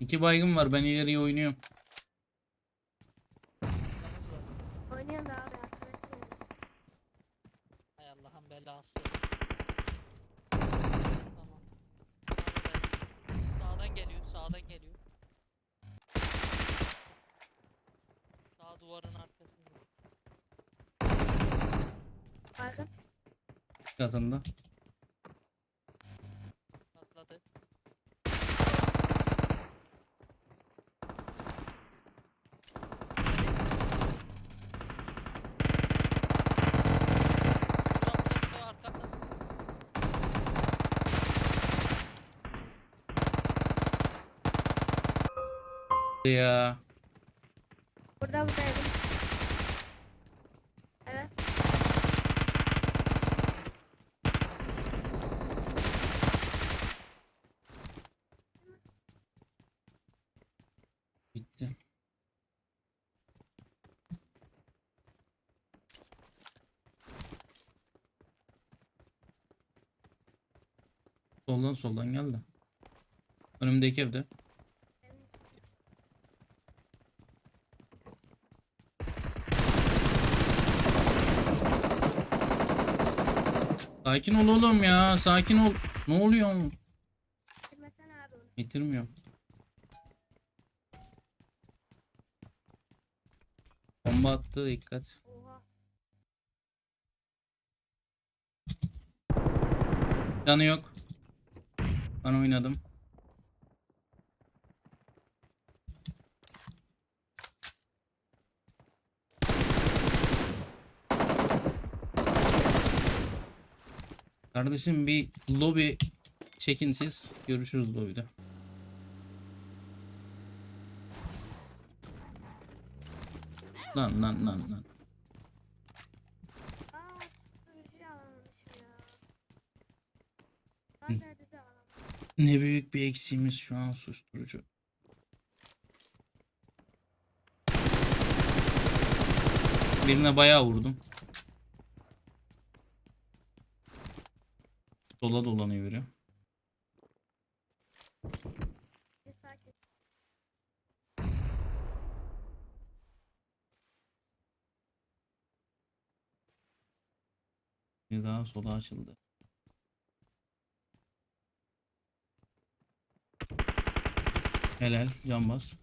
İki baygın var ben ileriye oynuyorum. Oynayan da abi yardım etmiyor. Hay Allah'ın belası. Tamam. Abi, Sağdan geliyor, sağdan geliyor. Sağ duvarın arkasında. Baygın. Kazanda. Ya. Burada buradaydım. Evet. Bitti. Soldan soldan geldi. Önümdeki evde. Sakin ol oğlum ya. Sakin ol. Ne oluyor? Onu. Bitirmiyorum. Bomba attı dikkat. Oha. Canı yok. Ben oynadım. Kardeşim bir lobi çekin siz. Görüşürüz lobide. Lan lan lan lan. Ne büyük bir eksiğimiz şu an susturucu. Birine bayağı vurdum. Sola dolanıyor. Bir sakin. Bir daha sola açıldı. Helal, can bas.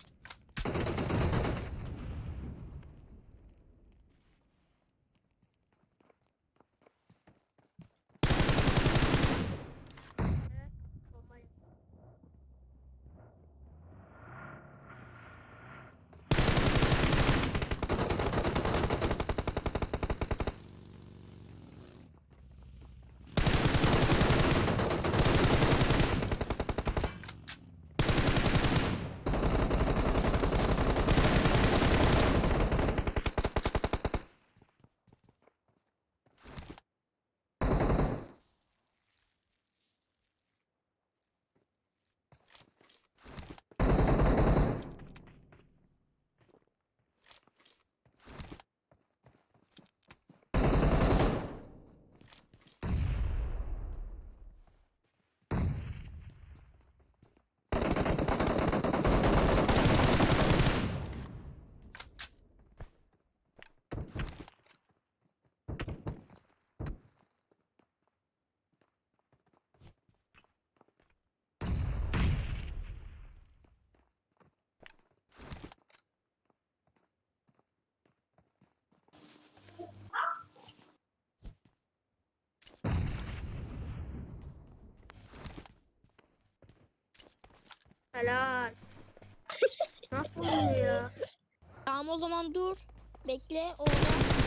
Helal. Nasıl oluyor? Tamam o zaman dur. Bekle orada.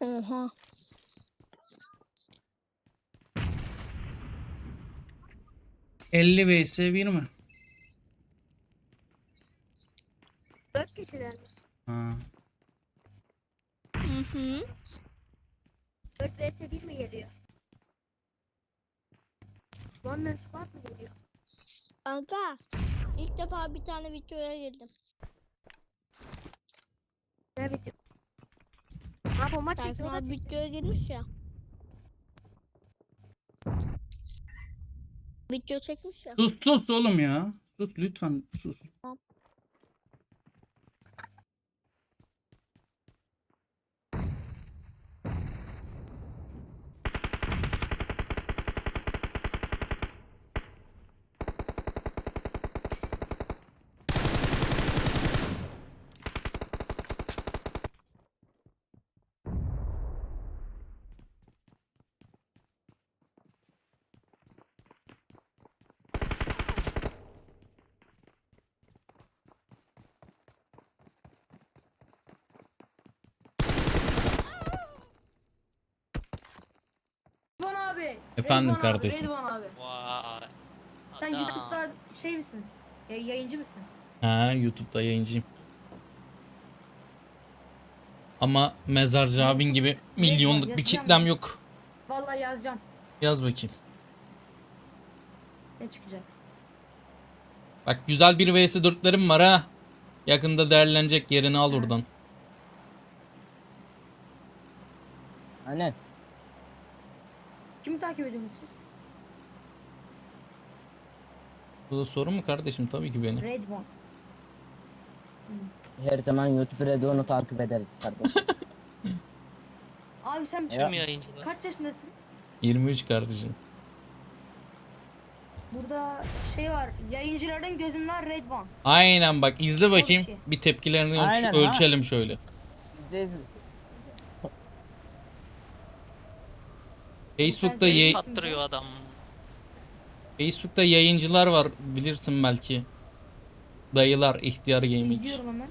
Oha. 50 vs 1 mi? 4 kişiler mi? Ha. Hı hı. 4 vs 1 mi geliyor? One man squad mı geliyor? Kanka ilk defa bir tane videoya girdim. Ne video? Ha bomba Tayfun abi videoya girmiş ya. Video çekmiş ya. Sus sus oğlum ya. Sus lütfen sus. Rıdvan abi. Efendim Rıdvan kardeşim. Abi, Rıdvan abi. Vay. Sen Adam. YouTube'da şey misin? Ya, yayıncı mısın? Ha YouTube'da yayıncıyım. Ama mezarcı abin gibi milyonluk bir yazacağım kitlem ben. yok. Vallahi yazacağım. Yaz bakayım. Ne çıkacak? Bak güzel bir vs 4'lerim var ha. Yakında değerlenecek yerini al oradan. Aynen. Kimi takip ediyorsunuz siz? Bu da soru mu kardeşim? Tabii ki beni. Redvan. Her zaman YouTube Redon'u takip ederiz kardeşim. Abi sen Ya. Tüm yayıncılar. kaç yaşındasın? 23 kardeşim. Burada şey var. Yayıncıların gözünden Redvan. Aynen bak izle bakayım. Bir tepkilerini ölç- Aynen ha. ölçelim şöyle. Bizdeyiz. Facebook'ta yay- Sattırıyor adam. Facebook'ta yayıncılar var bilirsin belki. Dayılar ihtiyar gaming. Hemen.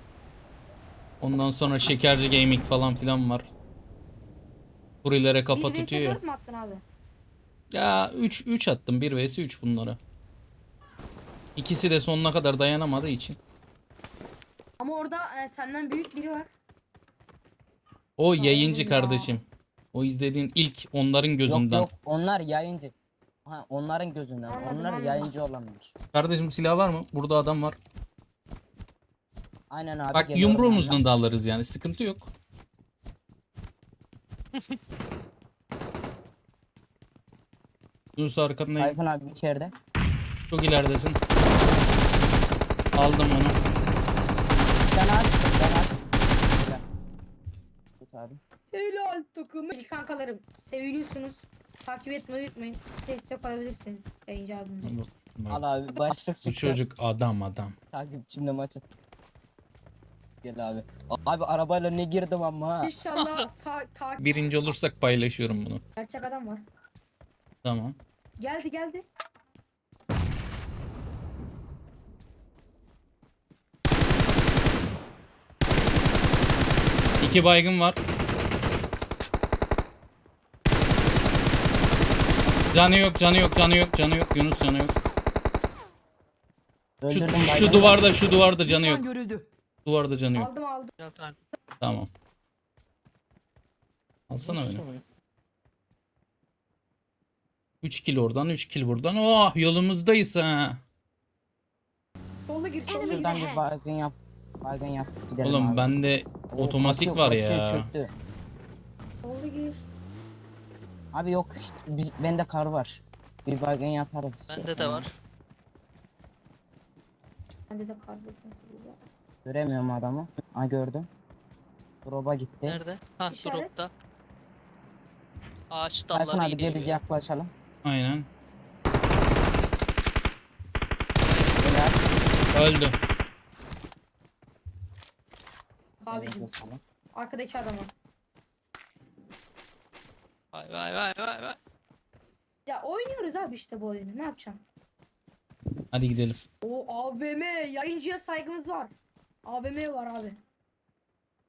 Ondan sonra şekerci gaming falan filan var. Burilere kafa Bir tutuyor ya. dört mü attın abi? Ya 3 3 attım 1 vs 3 bunlara. İkisi de sonuna kadar dayanamadığı için. Ama orada e, senden büyük biri var. O yayıncı ya. kardeşim. O izlediğin ilk onların Yok gözünden. yok onlar yayıncı. Ha, onların gözünden. Anladım, onlar anladım. yayıncı olanlar. Kardeşim silah var mı? Burada adam var. Aynen abi. Bak yumruğumuzdan da alırız yani sıkıntı yok. Yunus arkandayım. Tayfun abi içeride. Çok ileridesin. Aldım onu. Sen aç. Sen aç. Abi. Helal takım. Peki kankalarım seviliyorsunuz. Takip etmeyi unutmayın. Destek olabilirsiniz yayıncı abimle. Al abi başlık çıktı. Bu çocuk adam adam. Takipçimle maça. Gel abi. Abi arabayla ne girdim ama ha. İnşallah ta, ta Birinci olursak paylaşıyorum bunu. gerçek adam var. Tamam. Geldi geldi. İki baygın var. Canı yok, canı yok, canı yok, canı yok. Yunus canı yok. Şu, Öldürdüm şu duvarda, şu duvarda canı yok. görüldü. Duvarda canı yok. Aldım aldım. Tamam. Alsana beni. 3 kill oradan, 3 kill buradan. Oh, yolumuzdayız ha. Solda gir. Şuradan bir baygın yap. Baygın yap. Gidelim Oğlum abi. bende Oo, otomatik var ya. çöktü. Solda gir. Abi yok işte biz, bende kar var. Bir baygın yaparız. Bende de var. Bende de kardeşim. Göremiyorum adamı. Ha gördüm. Drop'a gitti. Nerede? Ha İşaret. dropta. Ağaç Tayfun dalları abi gel biz yaklaşalım. Aynen. Helal. Öldü. Sağlık. arkadaki adama. Vay vay vay vay vay. Ya oynuyoruz abi işte bu oyunu. Ne yapacağım? Hadi gidelim. O AVM yayıncıya saygımız var. AVM var abi.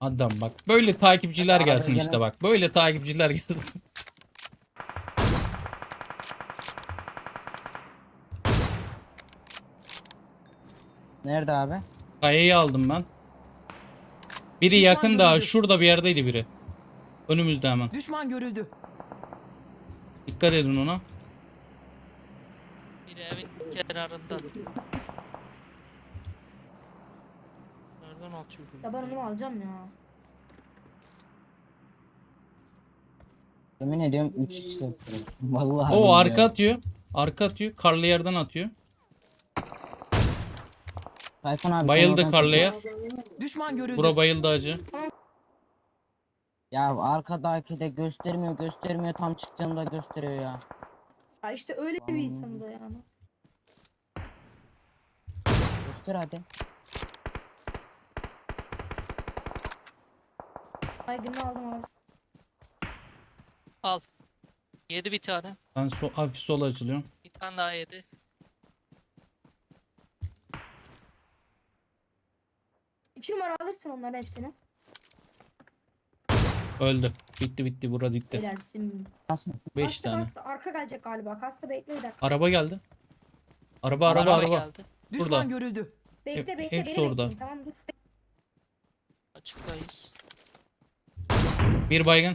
Adam bak. Böyle takipçiler Abi gelsin gene- işte bak. Böyle takipçiler gelsin. Nerede abi? Kayayı aldım ben. Biri Düşman yakın daha. görüldü. Şurada bir yerdeydi biri. Önümüzde hemen. Düşman görüldü. Dikkat edin ona. Biri evin kenarında. Nereden atıyor bunu? Ya ben onu alacağım ya. Yemin ediyorum 3 x yapıyorum. Vallahi. O arka atıyor. Arka atıyor. Karlı yerden atıyor. Tayfun abi. Bayıldı karlıya. Düşman görüldü. Bura bayıldı acı. Ya arkadaki de göstermiyor göstermiyor tam çıktığımda gösteriyor ya. Ya işte öyle bir insan da yani. Göster hadi. Baygını aldım abi. Al. Yedi bir tane. Ben so hafif sola açılıyorum. Bir tane daha yedi. İki numara alırsın onların hepsini. Öldü. Bitti bitti. Bura bitti. Nasıl? 5 Kasta, tane. kasta. Arka gelecek galiba. Kasta bekle bir dakika. Araba geldi. Araba araba araba. geldi. Düşman burada. görüldü. Bekle Hep- bekle. hepsi beni orada. bekleyin, Tamam dur. Açıklayız. Bir baygın.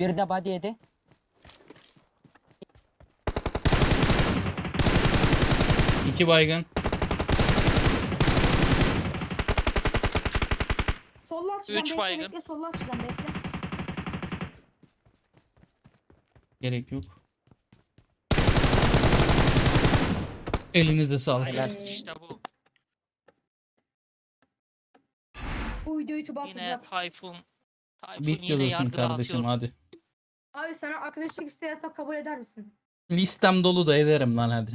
Bir de body yedi. iki baygın. Solla açacağım. Üç bekle, baygın. Bekle solla açacağım bekle. Gerek yok. Elinizde sağlık. Helal. İşte bu. Bu videoyu YouTube'a Yine atacağım. Tayfun. Tayfun Bit yine yazılsın yargı kardeşim dağıtıyor. hadi. Abi sana arkadaşlık hesap kabul eder misin? Listem dolu da ederim lan hadi.